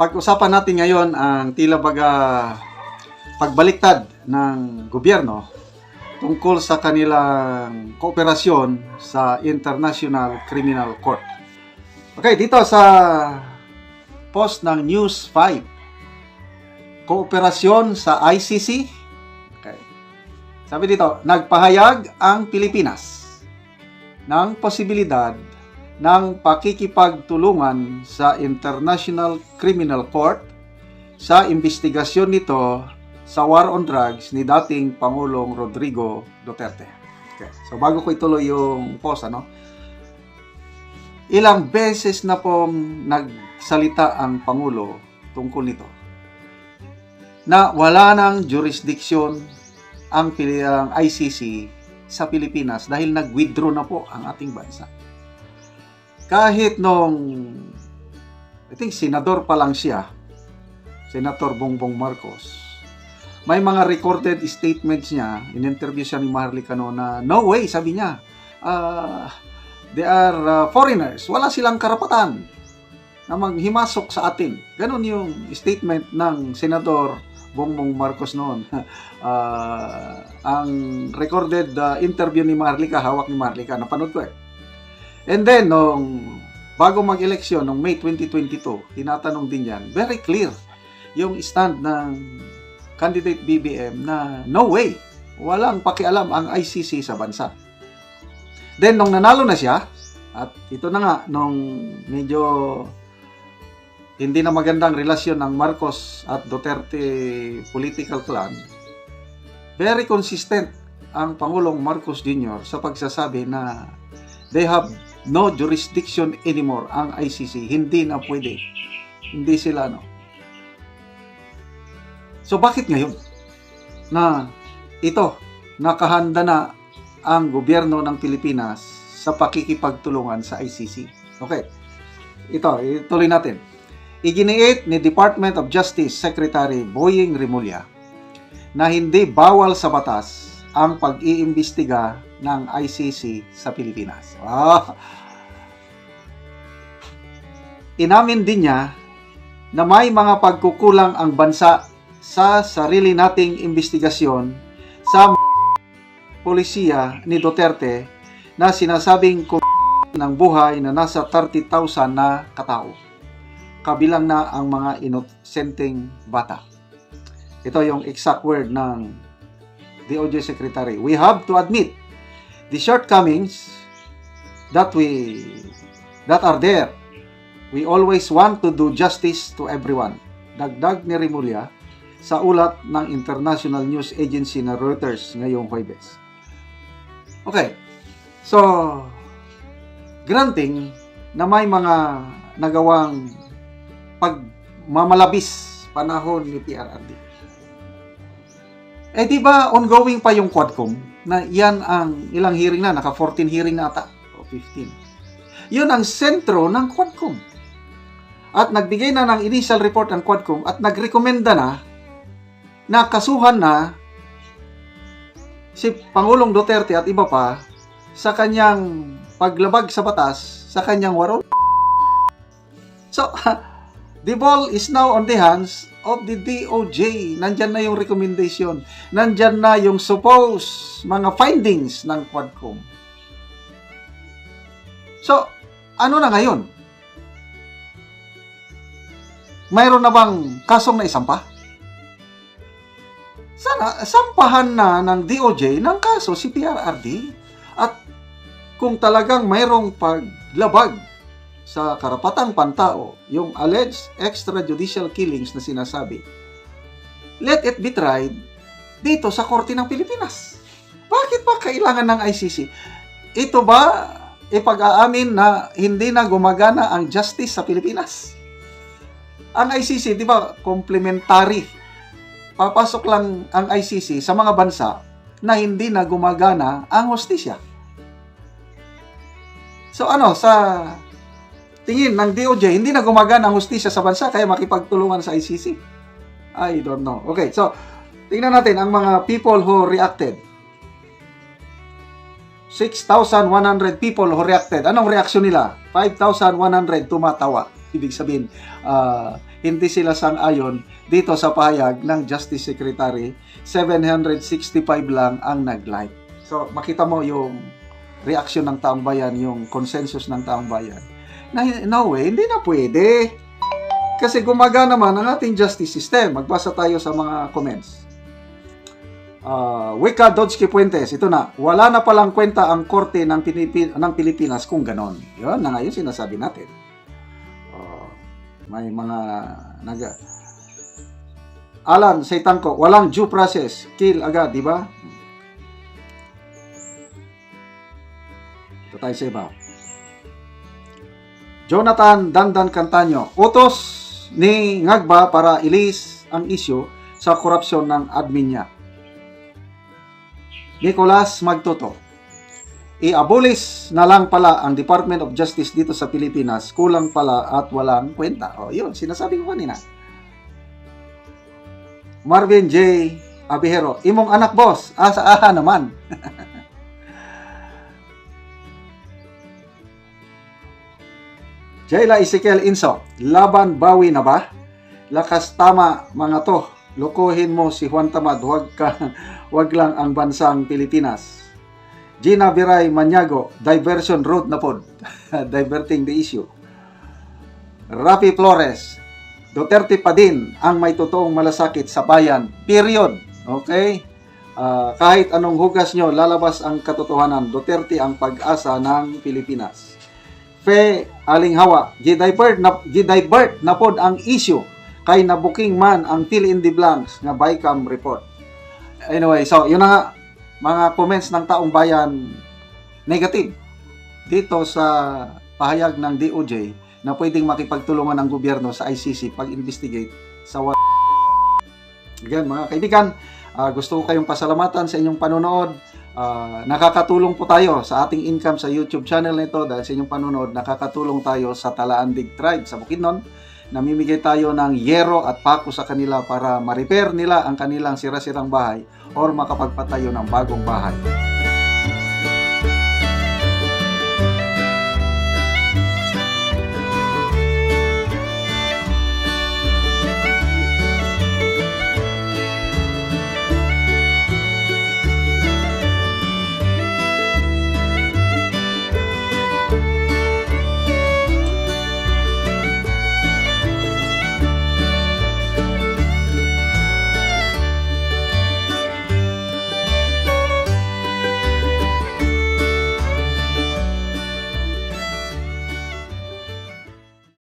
pag-usapan natin ngayon ang tila baga pagbaliktad ng gobyerno tungkol sa kanilang kooperasyon sa International Criminal Court. Okay, dito sa post ng News 5, kooperasyon sa ICC. Sabi dito, nagpahayag ang Pilipinas ng posibilidad ng pakikipagtulungan sa International Criminal Court sa investigasyon nito sa war on drugs ni dating Pangulong Rodrigo Duterte. Okay. So bago ko ituloy yung post, ano, ilang beses na pong nagsalita ang Pangulo tungkol nito na wala nang jurisdiction ang ICC sa Pilipinas dahil nag-withdraw na po ang ating bansa. Kahit nung I think senador pa lang siya, Senator Bongbong Marcos, may mga recorded statements niya, in-interview siya ni Maharlika no na no way, sabi niya, ah, they are uh, foreigners, wala silang karapatan na maghimasok sa atin. Ganon yung statement ng Senador Bongbong Marcos noon. Ah, ang recorded uh, interview ni Maharlika, hawak ni Maharlika, napanood ko eh. And then, nung bago mag-eleksyon, nung May 2022, tinatanong din yan, very clear yung stand ng candidate BBM na no way, walang pakialam ang ICC sa bansa. Then, nung nanalo na siya, at ito na nga, nung medyo hindi na magandang relasyon ng Marcos at Duterte political clan, very consistent ang Pangulong Marcos Jr. sa pagsasabi na they have no jurisdiction anymore ang ICC. Hindi na pwede. Hindi sila, no. So, bakit ngayon na ito, nakahanda na ang gobyerno ng Pilipinas sa pakikipagtulungan sa ICC? Okay. Ito, ituloy natin. Iginiit ni Department of Justice Secretary Boying Rimulya na hindi bawal sa batas ang pag-iimbestiga ng ICC sa Pilipinas. Ah. Inamin din niya na may mga pagkukulang ang bansa sa sarili nating investigasyon sa polisiya ni Duterte na sinasabing ng buhay na nasa 30,000 na katao. Kabilang na ang mga inosenteng bata. Ito yung exact word ng DOJ Secretary. We have to admit the shortcomings that we that are there. We always want to do justice to everyone. Dagdag ni Rimulya sa ulat ng International News Agency na Reuters ngayong Huwebes. Okay. So, granting na may mga nagawang pagmamalabis panahon ni PRRD. Eh di ba ongoing pa yung Quadcom na yan ang ilang hearing na, naka 14 hearing na ata o 15. Yun ang sentro ng Quadcom. At nagbigay na ng initial report ang Quadcom at nagrekomenda na na kasuhan na si Pangulong Duterte at iba pa sa kanyang paglabag sa batas sa kanyang warol. So, the ball is now on the hands of the DOJ. Nandyan na yung recommendation. Nandyan na yung suppose mga findings ng Quadcom. So, ano na ngayon? Mayroon na bang kasong na isampa? Sana, sampahan na ng DOJ ng kaso si PRRD. At kung talagang mayroong paglabag sa karapatang pantao, yung alleged extrajudicial killings na sinasabi, let it be tried dito sa Korte ng Pilipinas. Bakit pa kailangan ng ICC? Ito ba ipag-aamin na hindi na gumagana ang justice sa Pilipinas? Ang ICC, di ba, complementary. Papasok lang ang ICC sa mga bansa na hindi na gumagana ang hostisya. So ano, sa tingin ng DOJ, hindi na gumagana ang hustisya sa bansa kaya makipagtulungan sa ICC. I don't know. Okay, so tingnan natin ang mga people who reacted. 6,100 people who reacted. Anong reaksyon nila? 5,100 tumatawa. Ibig sabihin, ah, hindi sila sang-ayon dito sa pahayag ng Justice Secretary. 765 lang ang nag-like. So, makita mo yung reaction ng taong bayan, yung consensus ng taong bayan. Na, no way, hindi na pwede. Kasi gumaga naman ang ating justice system. Magbasa tayo sa mga comments. Uh, Wika Dodge Puentes, ito na, wala na palang kwenta ang korte ng, Pilipi- ng Pilipinas kung ganon. Yun na ngayon sinasabi natin. Uh, may mga naga. Alan, say tangko, walang due process, kill agad, di ba? Ito tayo sa iba. Jonathan Dandan Cantanyo, utos ni Ngagba para ilis ang isyu sa korupsyon ng admin niya. Nicolas Magtoto, i-abolish na lang pala ang Department of Justice dito sa Pilipinas, kulang pala at walang kwenta. O, yun, sinasabi ko kanina. Marvin J. Abihero, imong anak boss, asa aha naman. Jayla Ezekiel Inso, laban bawi na ba? Lakas tama mga to. Lukuhin mo si Juan Tamad, huwag ka, huwag lang ang bansang Pilipinas. Gina Viray Manyago, diversion road na pod. Diverting the issue. Rafi Flores, Duterte pa din ang may totoong malasakit sa bayan. Period. Okay? Ah, kahit anong hugas nyo, lalabas ang katotohanan. Duterte ang pag-asa ng Pilipinas. Fe Alinghawa, gidivert na gidivert na pod ang issue kay nabuking man ang fill in the blanks nga BICAM report. Anyway, so yun na nga mga comments ng taong bayan negative dito sa pahayag ng DOJ na pwedeng makipagtulungan ng gobyerno sa ICC pag-investigate sa Again, mga kaibigan, ah, gusto ko kayong pasalamatan sa inyong panonood. Ah, nakakatulong po tayo sa ating income sa YouTube channel nito dahil sa inyong panonood, nakakatulong tayo sa Talaandig Tribe sa Bukidnon. Namimigay tayo ng yero at pako sa kanila para ma-repair nila ang kanilang sira-sirang bahay or makapagpatayo ng bagong bahay.